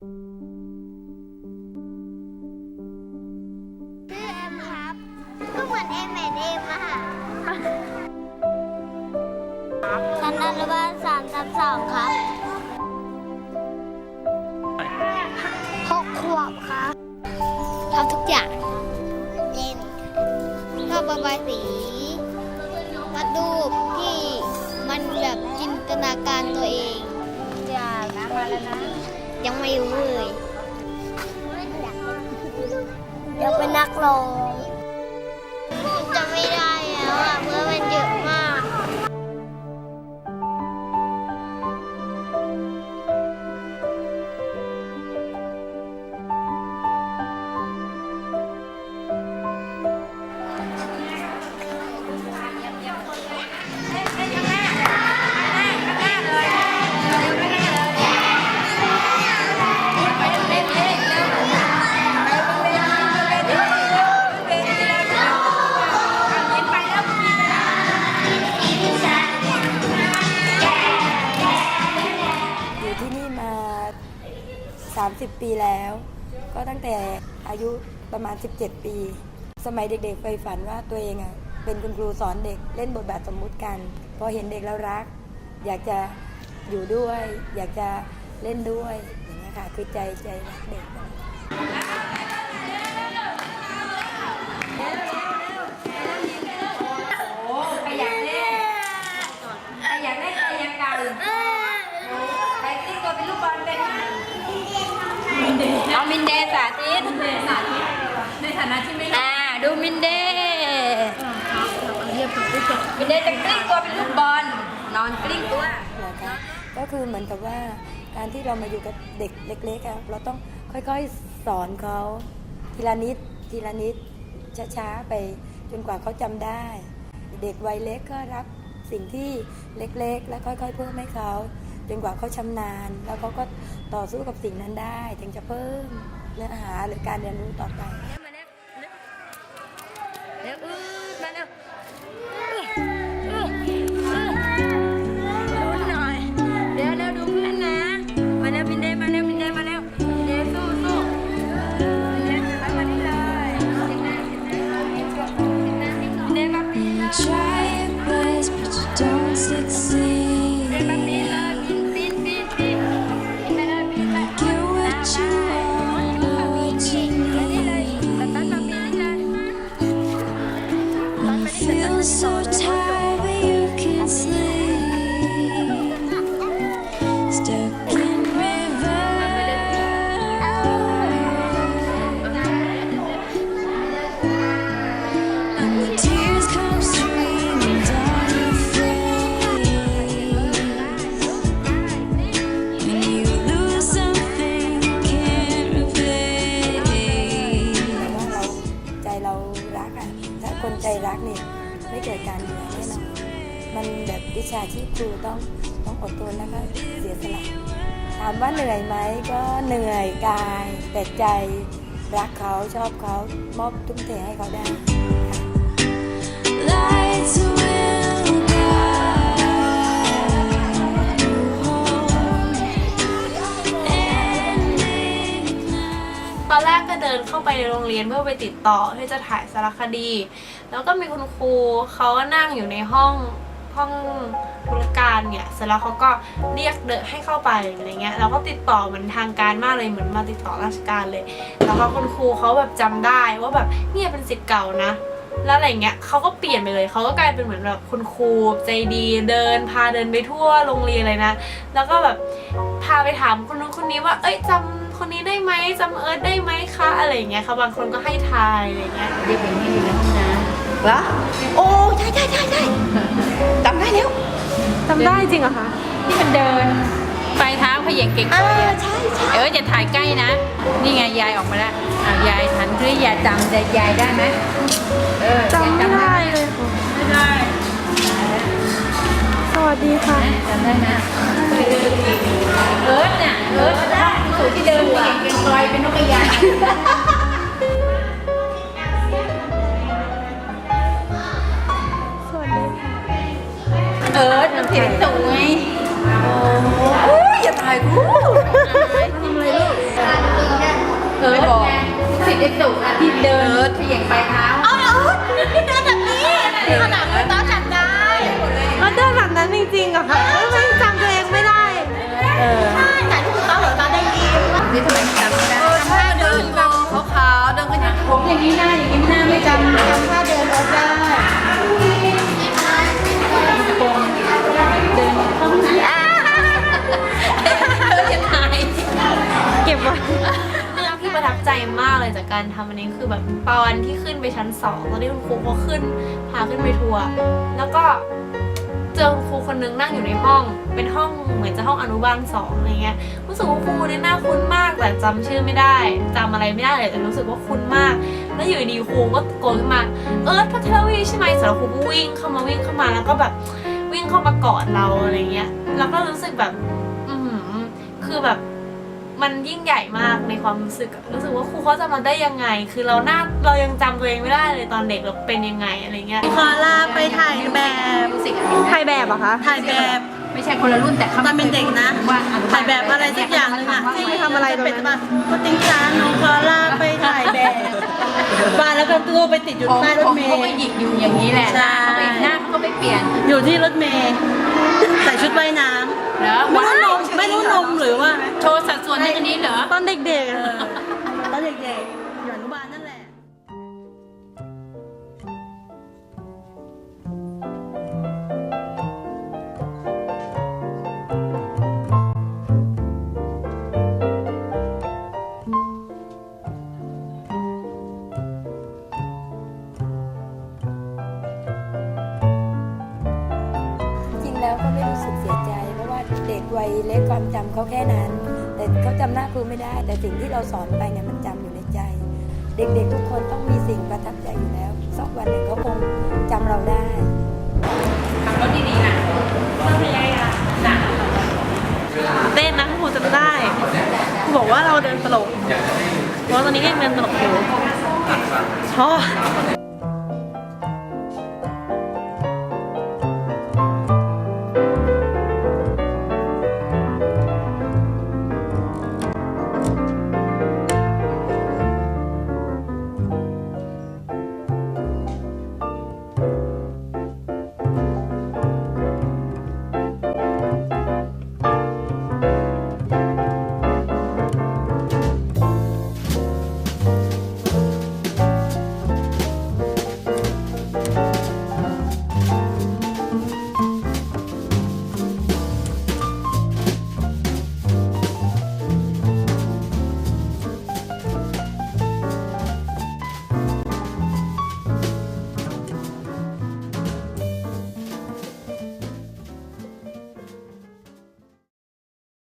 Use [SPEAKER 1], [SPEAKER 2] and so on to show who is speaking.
[SPEAKER 1] ชื่อเอ็มครับ ก็เหมือนเอ็มแอนเอ็มอะค่ะชั้นอนุบาลสามทับสองครับหกขวบครับทำทุกอย่างเล่นชอบระบายสีวาดรูปที่มันแบบจินตนาการตัวเอง อย่านะมาแล้วนะ ยังไม่รู้เลยอยากเป็นนักร้อง
[SPEAKER 2] 30ปีแล้ว ก็ตั้งแต่อายุประมาณ 17 ปี สมัยเด็กๆไปฝันว่าตัวเองอะเป็นคุณครูสอนเด็กเล่นบทบาทสมมุติกัน พอเห็นเด็กแล้วรัก อยากจะอยู่ด้วย อยากจะเล่นด้วยอย่างนี้ยค่ะคือใจใจรักเด็ก
[SPEAKER 3] ใครอยากเล่นใครอยากเล่นใครอยากกันใครที่ตัวเป็นลูกบอลเป็นเอามินเดย์สาธิตมินเดย์สาธิตในฐานะที่ไม่อ่ วินเดย์มินเดย์จะกลิ้งตัวเป็นลูกบอลนอนกลิ้งตัว
[SPEAKER 2] ก็คือเหมือนกับว่าการที่เรามาอยู่กับเด็กเล็กๆอะเราต้องค่อยๆสอนเขาทีละนิดทีละนิดช้าๆไปจนกว่าเขาจำได้ เด็กวัยเล็กก็รับสิ่งที่เล็กๆ แล้วค่อยๆ เพิ่มให้เขาจนกว่าเขาชำนาญ แล้วเขาก็ต่อสู้กับสิ่งนั้นได้ ถึงจะเพิ่มเนื้อหาหรือการเรียนรู้ต่อไป ใจเรารักอ่ะ ถ้าคนใจรักเนี่ย ไม่เกิดการเหนื่อยแน่นอนมันแบบวิชาชีพครูต้องต้องอดทนแล้วก็เสียสละถามว่าเหนื่อยไหมก็เหนื่อยกาย แต่ใจรักเขาชอบเขามอบทุ่มเทให้เขาได้
[SPEAKER 4] Lights will guide you home and ignite.
[SPEAKER 5] ตอนแรกก็เดินเข้าไปในโรงเรียนเพื่อไปติดต่อที่จะถ่ายสารคดี แล้วก็มีคุณครูเขาก็นั่งอยู่ในห้องห้องธุรการเนี่ยเสร็จแล้วเขาก็เรียกเดนให้เข้าไปอะไรเงี้ยเราก็ติดต่อเหมือนทางการมากเลยเหมือนมาติดต่อราชการเลย แล้วก็คุณครูเขาแบบจำได้ว่าแบบเนี่ยเป็นสิทธิ์เก่านะแล้วอะไรเงี้ยเขาก็เปลี่ยนไปเลยเขาก็กลายเป็นเหมือนแบบคุณครูใจดีเดิน พาเดินไปทั่วโรงเรียนเลยนะ แล้วก็แบบพาไปถามคนนู้นคนนี้ว่า เอ้ยจำคนนี้ได้ไหมจำเอิร์ธได้ไหมคะอะไรเงี้ยค่ะบางคนก็ให้ทายอะไรเงี้ย
[SPEAKER 3] เด็กอย่างนี้อยู่นห้องน้ำ เหรอโอ้ใช่ใช่ใช่ใช่จำได้แล้ว
[SPEAKER 5] จำได้จริงเหรอคะ
[SPEAKER 3] ที่มันเดินปลายเท้าเขย่งเก่งตัวเดียว
[SPEAKER 1] ใช่ใช่
[SPEAKER 3] เออจะถ่ายใกล้นะ นี่ไงยายออกมาแล้วอ้าวยายหันเพื่อยายจำแต่ยายได้ไหมเออ
[SPEAKER 5] จำไม่ได้เลย
[SPEAKER 3] ไม่ได้
[SPEAKER 5] สวัสดีค่ะ
[SPEAKER 3] จำได้ไหมเอิร์ธน่ะเอิร์ธได้สูที่เดินเก่งเก่งลอยเป็นนกกระยาง เสียงสูงไงโอ้ยอย่าตายกูทำอะไรลูกเออบอกสิทเด็สูงอะที่เดินเสียงปลายเท้า
[SPEAKER 1] เอาเอที่เดินแบบนี้ขนาดมือต้อจัดได้
[SPEAKER 5] มันเดินแบบนั้นจริงๆอะค่ะ
[SPEAKER 1] กา
[SPEAKER 3] ร
[SPEAKER 5] ทำอันนี้คือแบบตอนที่ขึ้นไปชั้นสองตอนที่คุณครูเขาขึ้นพาขึ้นไปทัวร์แล้วก็เจอคุณครูคนนึงนั่งอยู่ในห้อง เป็นห้องเหมือนจะห้องอนุบาลสองอะไรเงี้ยรู้สึกว่าครูเนี่ยน่าคุ้นมากแต่จำชื่อไม่ได้จำอะไรไม่ได้เลยแต่รู้สึกว่าคุ้นมาก แล้วอยู่ดีครูก็โกนขึ้นมา เอิร์ธพัทรวีใช่ไหมเสร็จแล้วครูก็วิ่งเข้ามาวิ่งเข้ามาแล้วก็แบบวิ่งเข้ามากอดเราอะไรเงี้ยแล้วก็รู้สึกแบบ อืคือแบบ มันยิ่งใหญ่มากในความรู้สึกอะรู้สึกว่าครูเขาจะมาได้ยังไง คือเราหน้าเรายังจำตัวเองไม่ได้เลยตอนเด็กเราเป็นยังไงอะไรเงี้ย
[SPEAKER 6] คอลาไปถ่ายแบบ
[SPEAKER 3] มิวสิก
[SPEAKER 5] ถ่ายแบบอะคะ
[SPEAKER 6] ถ่ายแบบ
[SPEAKER 3] ไม่ใช่คนละรุ่นแต่เขา
[SPEAKER 6] ตอนเป็นเด็กนะ
[SPEAKER 3] ว่าอนุบาล
[SPEAKER 6] ถ่ายแบบอะไรสักอย่างหนึงอะที่ทำอะไรเป็นบ้านก็ติงจานน้องคอลาไปถ่ายแบบบ้านแล้วก็ตัวไปติดอยู่
[SPEAKER 3] ผม
[SPEAKER 6] ใต้รถ
[SPEAKER 3] ผม
[SPEAKER 6] เม
[SPEAKER 3] เขาก็
[SPEAKER 6] ล์
[SPEAKER 3] หยิกอยู่อย่างนี้แหละ
[SPEAKER 6] ใช่
[SPEAKER 3] เขาไปหน้าเขาก็ไม่เปลี่ยน
[SPEAKER 6] อยู่ที่รถเมล์ มไม่รู้นมหรือว่า
[SPEAKER 3] โชว์สัดส่วนในอันนี้เหรอ
[SPEAKER 6] ตอนเด็กๆอะตอนเด็กๆ
[SPEAKER 2] เพราะว่าเด็กวัยเล็กความจำเขาแค่นั้น แต่เขาจำหน้าครูไม่ได้ แต่สิ่งที่เราสอนไปเนี่ยมันจำอยู่ในใจ เด็กๆทุกคนต้องมีสิ่งประทับใจอยู่แล้วสักวันหนึ่งเขาคงจำเราได้
[SPEAKER 3] ขับรถดีๆนะ
[SPEAKER 5] เต้นนะครูจำได้ครูบอกว่าเราเดินตลกเพราะว่าตอนนี้ก็ยังเดินตลกอยู่ชอบ